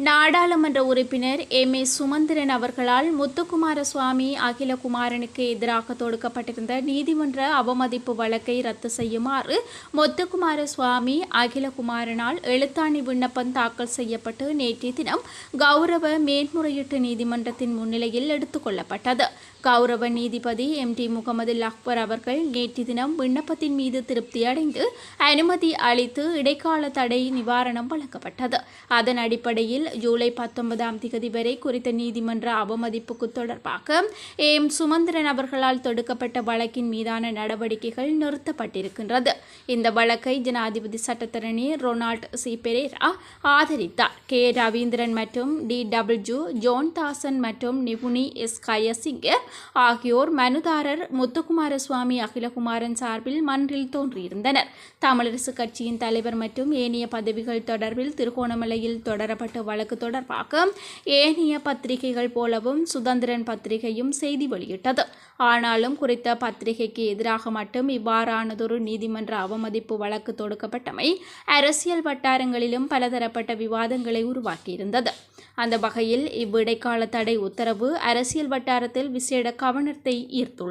நாடாளுமன்ற உறுப்பினர் எம். ஏ. சுமந்திரன் அவர்களால் முத்துக்குமார சுவாமி அகிலகுமாரனுக்கு எதிராக தொடுக்கப்பட்டிருந்த நீதிமன்ற அவமதிப்பு வழக்கை ரத்து செய்யுமாறு முத்துக்குமார சுவாமி அகிலகுமாரனால் எழுத்தாணி விண்ணப்பம் தாக்கல் செய்யப்பட்டு நேற்றைய தினம் கௌரவ மேன்முறையீட்டு நீதிமன்றத்தின் முன்னிலையில் எடுத்துக்கொள்ளப்பட்டது கௌரவ நீதிபதி எம். டி. முகமது அக்பர் அவர்கள் நேற்று தினம் விண்ணப்பத்தின் மீது திருப்தியடைந்து அனுமதி அளித்து இடைக்கால தடை நிவாரணம் வழங்கப்பட்டது. அதன் அடிப்படையில் ஜூலை பத்தொன்பதாம் திகதி வரை குறித்த நீதிமன்ற அவமதிப்புக்கு தொடர்பாக ஏம் சுமந்திரன் அவர்களால் தொடுக்கப்பட்ட வழக்கின் மீதான நடவடிக்கைகள் நிறுத்தப்பட்டிருக்கின்றது. இந்த வழக்கை ஜனாதிபதி சட்டத்தரணி ரொனால்ட் சி. பெரேரா ஆதரித்தார். கே. ரவீந்திரன் மற்றும் டி. டபிள்யூ ஜோன் தாசன் மற்றும் நிபுணி எஸ். கயசிங்க ஆகியோர் மனுதாரர் முத்துக்குமாரசுவாமி அகிலகுமாரன் சார்பில் மன்றில் தோன்றியிருந்தனர். தமிழரசு கட்சியின் தலைவர் மற்றும் ஏனைய பதவிகள் தொடர்பில் திருகோணமலையில் தொடரப்பட்ட வழக்கு வழக்கு தொடர்பாக ஏனைய பத்திரிகைகள் போலவும் சுதந்திரன் பத்திரிகையும் செய்தி வெளியிட்டது. ஆனாலும் குறித்த பத்திரிகைக்கு எதிராக மட்டும் இவ்வாறானதொரு நீதிமன்ற அவமதிப்பு வழக்கு தொடுக்கப்பட்டமை அரசியல் வட்டாரங்களிலும் பலதரப்பட்ட விவாதங்களை உருவாக்கியிருந்தது. அந்த வகையில் இவ்விடைக்கால தடை உத்தரவு அரசியல் வட்டாரத்தில் விசேட கவனத்தை ஈர்த்துள்ளது.